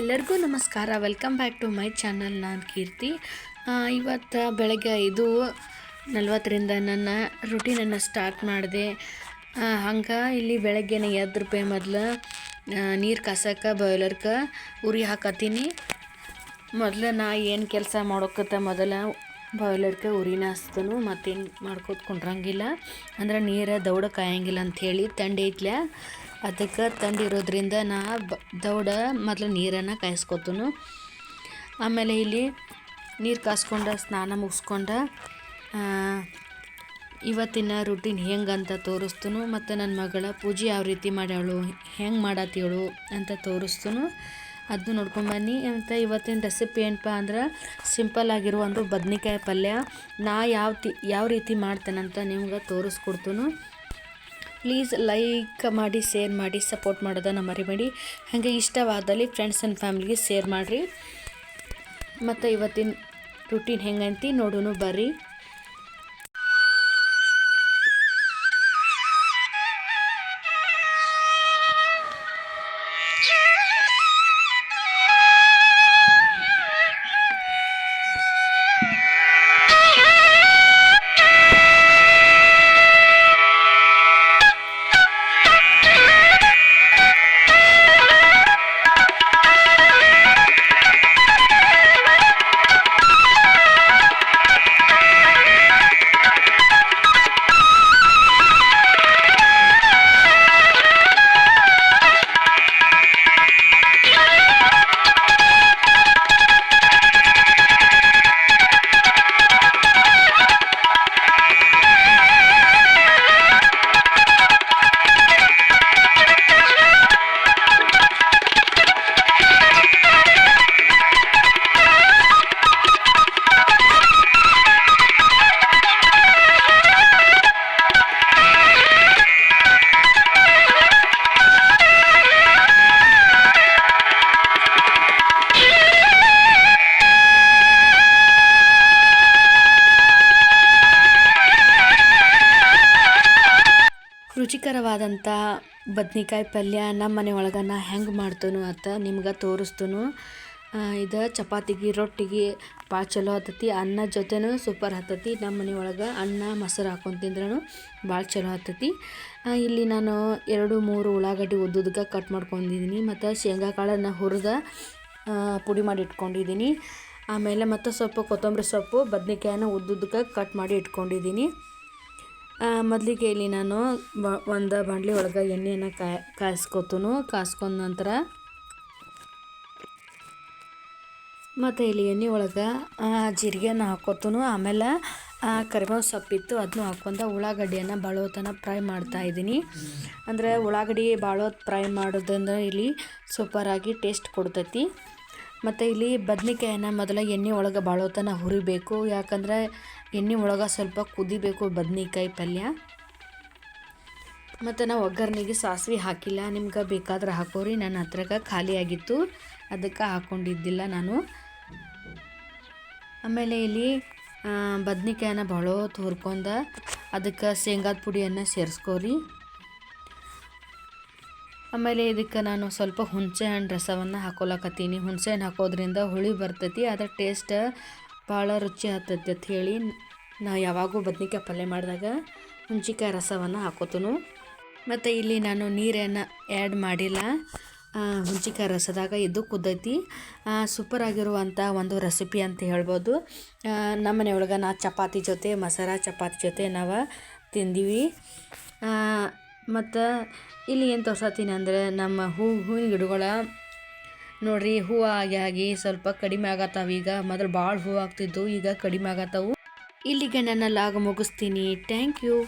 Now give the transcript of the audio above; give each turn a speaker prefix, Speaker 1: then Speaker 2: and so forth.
Speaker 1: ಎಲ್ಲರಿಗೂ ನಮಸ್ಕಾರ. Welcome back to my channel ನಾನು ಕೀರ್ತಿ. ಇವತ್ತು ಬೆಳಗ್ಗೆ ಐದು ನಲ್ವತ್ತರಿಂದ ನನ್ನ ರುಟೀನನ್ನು ಸ್ಟಾರ್ಟ್ ಮಾಡಿದೆ. ಹಂಗೆ ಇಲ್ಲಿ ಬೆಳಗ್ಗೆನೆ ಎದ್ದು ರೂಪಾಯಿ ಮೊದಲು ನೀರು ಕಾಸಕ್ಕೆ ಬಾಯ್ಲರ್ಗೆ ಉರಿ ಹಾಕತ್ತೀನಿ ಮೊದಲು ನಾ ಏನು ಕೆಲಸ ಮಾಡೋಕತ್ತ ಮೊದಲು ಬಾಯ್ಲರ್ಗೆ ಉರಿನ ಹಾಸ್ತನು ಮತ್ತೇನು ಮಾಡ್ಕೋತ ಕುಂಡ್ರಂಗಿಲ್ಲ ಅಂದ್ರೆ ನೀರು ದೌಡ ಕಾಯಂಗಿಲ್ಲ ಅಂಥೇಳಿ ತಂಡಿ ಐತ್ಲ. ಅದಕ್ಕೆ ತಂದಿರೋದ್ರಿಂದ ನಾ ಬ, ದೌಡ ಮೊದಲು ನೀರನ್ನು ಕಾಯಿಸ್ಕೊತನು. ಆಮೇಲೆ ಇಲ್ಲಿ ನೀರು ಕಾಸ್ಕೊಂಡು, ಸ್ನಾನ ಮುಗಿಸ್ಕೊಂಡ ಇವತ್ತಿನ ರುಟೀನ್ ಹೆಂಗಂತ ತೋರಿಸ್ತನು. ಮತ್ತು ನನ್ನ ಮಗಳ ಪೂಜೆ ಯಾವ ರೀತಿ ಮಾಡ್ಯಾಳು, ಹೆಂಗೆ ಮಾಡತ್ತೀಳು ಅಂತ ತೋರಿಸ್ತನು. ಅದನ್ನು ನೋಡ್ಕೊಂಬನ್ನಿ ಅಂತ ಇವತ್ತಿನ ರೆಸಿಪಿ ಏನಪ್ಪ ಅಂದ್ರೆ ಸಿಂಪಲ್ ಆಗಿರುವ ಒಂದು ಬದ್ನಿಕಾಯಿ ಪಲ್ಯ. ನಾ ಯಾವ ತಿ, ಯಾವ ರೀತಿ ಮಾಡ್ತೇನಂತ ನಿಮ್ಗೆ ತೋರಿಸ್ಕೊಡ್ತನು. ಪ್ಲೀಸ್ ಲೈಕ್ ಮಾಡಿ, ಶೇರ್ ಮಾಡಿ, ಸಪೋರ್ಟ್ ಮಾಡೋದನ್ನು ಮರಿಬೇಡಿ. ಹಾಗೆ ಇಷ್ಟವಾದಲ್ಲಿ ಫ್ರೆಂಡ್ಸ್ ಆ್ಯಂಡ್ ಫ್ಯಾಮ್ಲಿಗೆ ಶೇರ್ ಮಾಡಿರಿ. ಮತ್ತು ಇವತ್ತಿನ ರುಟೀನ್ ಹೆಂಗಂತಿ ನೋಡೋಣ ಬರ್ರಿ. ರುಚಿಕರವಾದಂಥ ಬದ್ನಿಕಾಯಿ ಪಲ್ಯ ನಮ್ಮ ಮನೆ ಒಳಗೆ ನಾ ಹೆಂಗೆ ಮಾಡ್ತೇನು ಅಂತ ನಿಮ್ಗೆ ತೋರಿಸ್ತೇನು. ಇದು ಚಪಾತಿಗೆ, ರೊಟ್ಟಿಗೆ ಭಾಳ ಚಲೋ ಹತ್ತತಿ ಅನ್ನ ಜೊತೆನೂ ಸೂಪರ್ ಹತ್ತತಿ ನಮ್ಮ ಮನೆ ಒಳಗೆ ಅನ್ನ, ಮೊಸರು ಹಾಕೊಂಡು ತಿಂದ್ರೂ ಭಾಳ ಚಲೋ ಹತ್ತತಿ ಇಲ್ಲಿ ನಾನು ಎರಡು, ಮೂರು ಉಳ್ಳಾಗಡ್ಡಿ ಉದ್ದುದಕ್ಕೆ ಕಟ್ ಮಾಡ್ಕೊಂಡಿದ್ದೀನಿ ಮತ್ತು ಶೇಂಗಾ ಕಾಳನ್ನು ಹುರಿದ ಪುಡಿ ಮಾಡಿ ಇಟ್ಕೊಂಡಿದ್ದೀನಿ ಆಮೇಲೆ ಮತ್ತು ಸ್ವಲ್ಪ ಕೊತ್ತಂಬರಿ ಸೊಪ್ಪು ಬದನೆಕಾಯನ್ನು ಉದ್ದುದಕ್ಕೆ ಕಟ್ ಮಾಡಿ ಇಟ್ಕೊಂಡಿದ್ದೀನಿ ಮೊದಲಿಗೆ ಇಲ್ಲಿ ನಾನು ಬ, ಒಂದು ಬಾಂಡ್ಲಿ ಒಳಗೆ ಎಣ್ಣೆಯನ್ನು ಕಾಯ್ ಕಾಯಿಸ್ಕೊತನು. ಕಾಯಿಸ್ಕೊಂಡ ನಂತರ ಮತ್ತು ಇಲ್ಲಿ ಎಣ್ಣೆ ಒಳಗೆ ಜೀರಿಗೆನ ಹಾಕೋತನು. ಆಮೇಲೆ ಕರಿಬೇವು ಸೊಪ್ಪಿತ್ತು ಅದನ್ನು ಹಾಕ್ಕೊಂಡ ಉಳ್ಳಾಗಡ್ಡಿಯನ್ನು ಬಾಳೋತನ ಫ್ರೈ ಮಾಡ್ತಾ ಇದ್ದೀನಿ. ಅಂದರೆ ಉಳ್ಳಾಗಡ್ಡಿ ಬಾಳೋದು ಫ್ರೈ ಮಾಡೋದ್ರಿಂದ ಇಲ್ಲಿ ಸೂಪರಾಗಿ ಟೇಸ್ಟ್ ಕೊಡ್ತೈತಿ. ಮತ್ತು ಇಲ್ಲಿ ಬದ್ನಿಕಾಯನ್ನ ಮೊದಲ ಎಣ್ಣೆ ಒಳಗೆ ಬಾಳೋತನ ಹುರಿಬೇಕು. ಯಾಕಂದ್ರೆ ಎಣ್ಣೆ ಒಳಗೆ ಸ್ವಲ್ಪ ಕುದಿಬೇಕು ಬದ್ನಿಕಾಯಿ ಪಲ್ಯ. ಮತ್ತು ನಾವು ಒಗ್ಗರಣೆಗೆ ಸಾಸಿವೆ ಹಾಕಿಲ್ಲ. ನಿಮ್ಗೆ ಬೇಕಾದ್ರೆ ಹಾಕೋರಿ. ನನ್ನ ಹತ್ರಕ್ಕೆ ಖಾಲಿ ಆಗಿತ್ತು. ಅದಕ್ಕೆ ಹಾಕ್ಕೊಂಡಿದ್ದಿಲ್ಲ ನಾನು. ಆಮೇಲೆ ಇಲ್ಲಿ ಬದ್ನಿಕಾಯನ್ನ ಭಾಳ ಹುರ್ಕೊಂಡ ಅದಕ್ಕೆ ಶೇಂಗಾದ ಪುಡಿಯನ್ನು ಸೇರಿಸ್ಕೋರಿ. ಆಮೇಲೆ ಇದಕ್ಕೆ ನಾನು ಸ್ವಲ್ಪ ಹುಣಸೆ ಹಣ್ಣು ರಸವನ್ನು ಹಾಕೊಲಕತ್ತೀನಿ ಹುಣಸೆ ಹಣ್ಣು ಹಾಕೋದ್ರಿಂದ ಹುಳಿ ಬರ್ತೈತಿ, ಅದರ ಟೇಸ್ಟ್ ಭಾಳ ರುಚಿ ಆಗ್ತೈತಿ ಅಂತ ಹೇಳಿ ನಾ ಯಾವಾಗೂ ಬದ್ನಿಕಾಯಿ ಪಲ್ಯ ಮಾಡಿದಾಗ ಹುಣ್ಸಿಕಾಯಿ ರಸವನ್ನು ಹಾಕೋತನು. ಮತ್ತು ಇಲ್ಲಿ ನಾನು ನೀರನ್ನು ಆ್ಯಡ್ ಮಾಡಿಲ್ಲ. ಹುಣ್ಸಿಕಾಯಿ ರಸದಾಗ ಇದು ಕುದ್ದೈತಿ. ಸೂಪರ್ ಆಗಿರುವಂಥ ಒಂದು ರೆಸಿಪಿ ಅಂತ ಹೇಳ್ಬೋದು. ನಮ್ಮ ಮನೆಯೊಳಗೆ ನಾ ಚಪಾತಿ ಜೊತೆ, ಮಸಾಲ ಚಪಾತಿ ಜೊತೆ ನಾವು ತಿಂದೀವಿ. ಮತ್ತು ಇಲ್ಲಿ ಏನು ತೋರ್ಸತ್ತೀನಿ ಅಂದರೆ ನಮ್ಮ ಹೂ ಹೂವಿನ ಗಿಡಗಳ ನೋಡ್ರಿ ಹೂವು ಆಗಿ ಆಗಿ ಸ್ವಲ್ಪ ಕಡಿಮೆ ಆಗತ್ತಾವ. ಈಗ ಮೊದಲು ಭಾಳ ಹೂವು ಆಗ್ತಿದ್ದು ಈಗ ಕಡಿಮೆ ಆಗತ್ತವು. ಇಲ್ಲಿಗೆ ನನ್ನ ಲಾಗ್ ಮುಗಿಸ್ತೀನಿ. Thank you